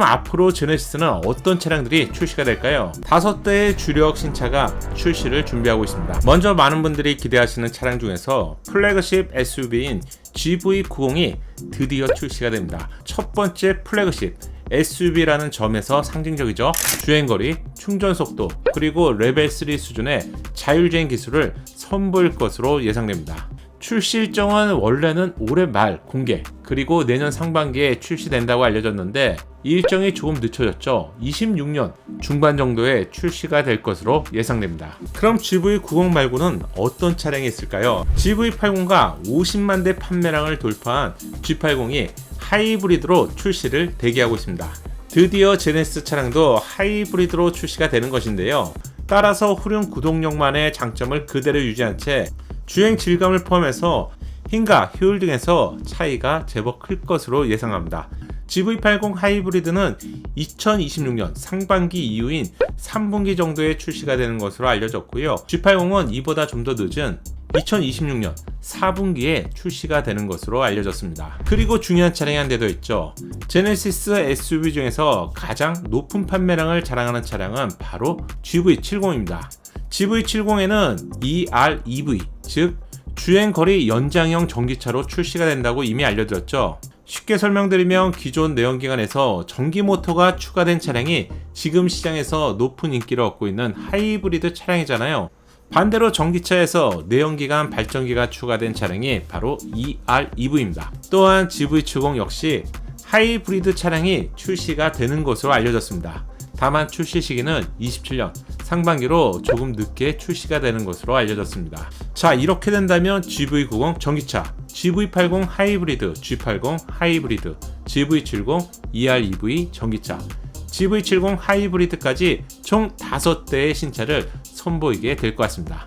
앞으로 제네시스는 어떤 차량들이 출시가 될까요? 다섯 대의 주력 신차가 출시를 준비하고 있습니다. 먼저 많은 분들이 기대하시는 차량 중에서 플래그십 SUV인 GV90이 드디어 출시가 됩니다. 첫 번째 플래그십 SUV라는 점에서 상징적이죠. 주행거리, 충전 속도, 그리고 레벨 3 수준의 자율주행 기술을 선보일 것으로 예상됩니다. 출시 일정은 원래는 올해 말 공개, 그리고 내년 상반기에 출시된다고 알려졌는데 이 일정이 조금 늦춰졌죠. 26년 중반 정도에 출시가 될 것으로 예상됩니다. 그럼 GV90 말고는 어떤 차량이 있을까요? GV80과 50만 대 판매량을 돌파한 G80이 하이브리드로 출시를 대기하고 있습니다. 드디어 제네시스 차량도 하이브리드로 출시가 되는 것인데요. 따라서 훌륭 구동력만의 장점을 그대로 유지한 채 주행 질감을 포함해서 힘과 효율 등에서 차이가 제법 클 것으로 예상합니다. GV80 하이브리드는 2026년 상반기 이후인 3분기 정도에 출시가 되는 것으로 알려졌고요. G80은 이보다 좀 더 늦은 2026년 4분기에 출시가 되는 것으로 알려졌습니다. 그리고 중요한 차량이 한 대 더 있죠. 제네시스 SUV 중에서 가장 높은 판매량을 자랑하는 차량은 바로 GV70입니다. GV70에는 EREV, 즉 주행 거리 연장형 전기차로 출시가 된다고 이미 알려드렸죠. 쉽게 설명드리면 기존 내연기관에서 전기 모터가 추가된 차량이 지금 시장에서 높은 인기를 얻고 있는 하이브리드 차량이잖아요. 반대로 전기차에서 내연기관 발전기가 추가된 차량이 바로 EREV입니다. 또한 GV70 역시 하이브리드 차량이 출시가 되는 것으로 알려졌습니다. 다만 출시 시기는 27년 상반기로 조금 늦게 출시가 되는 것으로 알려졌습니다. 자, 이렇게 된다면 GV90 전기차, GV80 하이브리드, G80 하이브리드, GV70 EREV 전기차, GV70 하이브리드까지 총 5대의 신차를 선보이게 될 것 같습니다.